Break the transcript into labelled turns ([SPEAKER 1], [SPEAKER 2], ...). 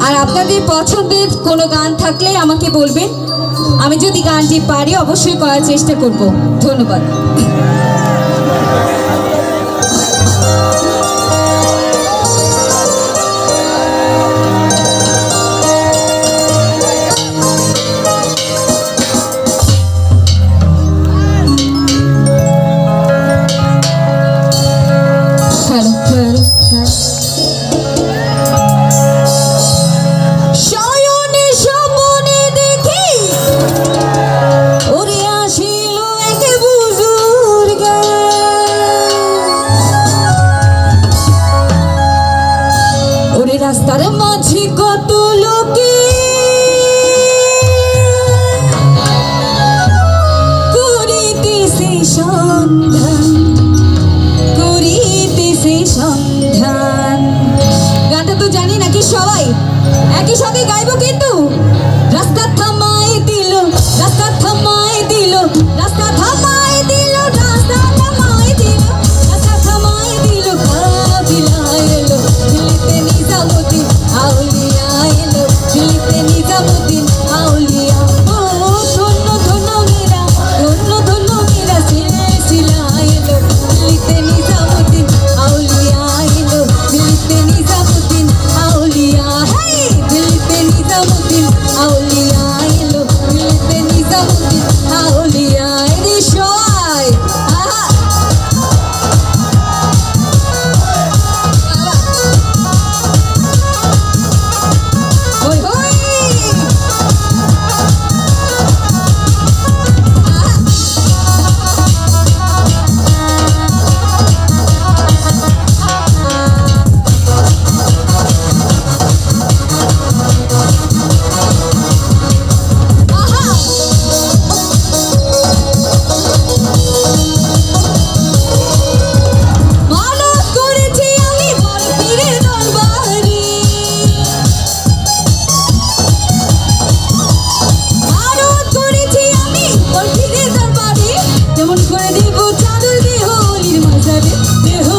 [SPEAKER 1] আর আপনাদের পছন্দের কোনো গান থাকলে আমাকে বলবেন। আমি যদি গানটি পারি, অবশ্যই করার চেষ্টা করব। ধন্যবাদ।
[SPEAKER 2] You